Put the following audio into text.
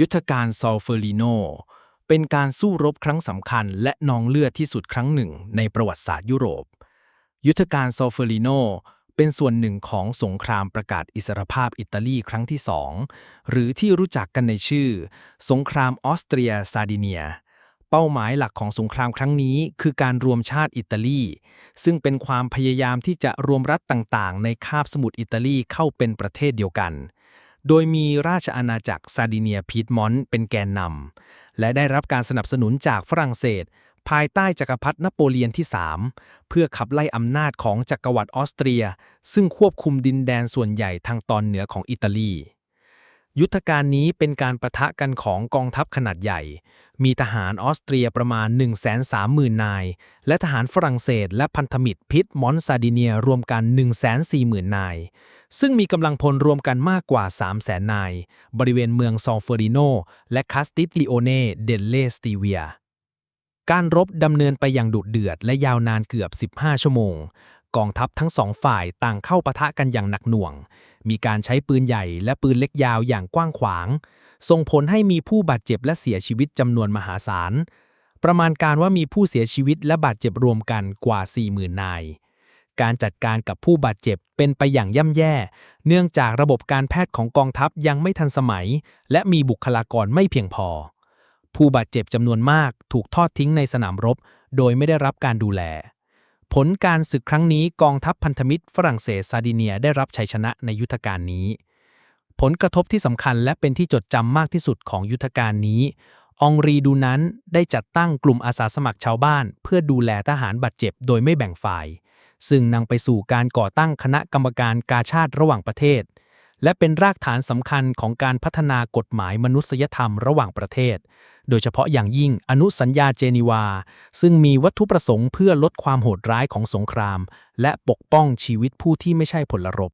ยุทธการซอลเฟอริโน เป็นการสู้รบครั้งสำคัญและนองเลือดที่สุดครั้งหนึ่งในประวัติศาสตร์ยุโรป ยุทธการซอลเฟอริโนเป็นส่วนหนึ่งของสงครามประกาศอิสรภาพอิตาลีครั้งที่สอง หรือที่รู้จักกันในชื่อ สงครามออสเตรียซาดิเนีย เป้าหมายหลักของสงครามครั้งนี้คือการรวมชาติอิตาลี ซึ่งเป็นความพยายามที่จะรวมรัฐต่างๆ ในคาบสมุทรอิตาลีเข้าเป็นประเทศเดียวกัน โดยมีราชอาณาจักรซาดิเนียพีดมอนต์เป็นแกนนำ และได้รับการสนับสนุนจากฝรั่งเศส ภายใต้จักรพรรดินโปเลียนที่ 3 เพื่อขับไล่อำนาจของจักรวรรดิออสเตรีย ซึ่งควบคุมดินแดนส่วนใหญ่ทางตอนเหนือของอิตาลี ยุทธการนี้เป็นการประทะกันของกองทัพขนาดใหญ่ มีทหารออสเตรียประมาณ 130,000 นาย และทหารฝรั่งเศสและพันธมิตรพิษมอนซาดิเนียรวมกัน 140,000 นาย ซึ่งมีกำลังพลรวมกันมากกว่า 300,000นาย บริเวณเมืองซองเฟอริโน และคาสติสลิโอเนเดลเลสติเวีย การรบดำเนินไปอย่างดุเดือดและยาวนานเกือบ 15 ชั่วโมง กองทัพทั้งสองฝ่ายต่างเข้าปะทะกันอย่างหนักหน่วง มีการใช้ปืนใหญ่และปืนเล็กยาวอย่างกว้างขวาง ส่งผลให้มีผู้บาดเจ็บและเสียชีวิตจำนวนมหาศาล ประมาณการว่ามีผู้เสียชีวิตและบาดเจ็บรวมกันกว่า 40,000 นาย การจัดการกับผู้บาดเจ็บเป็นไปอย่างย่ำแย่ เนื่องจากระบบการแพทย์ของกองทัพยังไม่ทันสมัย และมีบุคลากรไม่เพียงพอ ผู้บาดเจ็บจำนวนมากถูกทอดทิ้งในสนามรบ โดยไม่ได้รับการดูแล ผลการศึกครั้งนี้กองทัพพันธมิตรฝรั่งเศสซาดิเนียได้รับชัยชนะในยุทธการนี้ ผลกระทบที่สำคัญและเป็นที่จดจำมากที่สุดของยุทธการนี้องรีดูนั้นได้จัดตั้งกลุ่มอาสาสมัครชาวบ้าน เพื่อดูแลทหารบาดเจ็บโดยไม่แบ่งฝ่าย ซึ่งนำไปสู่การก่อตั้งคณะกรรมการกาชาติระหว่างประเทศ และเป็นรากฐานสำคัญของการพัฒนากฎหมายมนุษยธรรมระหว่างประเทศ โดยเฉพาะอย่างยิ่งอนุสัญญาเจนีวา ซึ่งมีวัตถุประสงค์เพื่อลดความโหดร้ายของสงคราม และปกป้องชีวิตผู้ที่ไม่ใช่พลรบ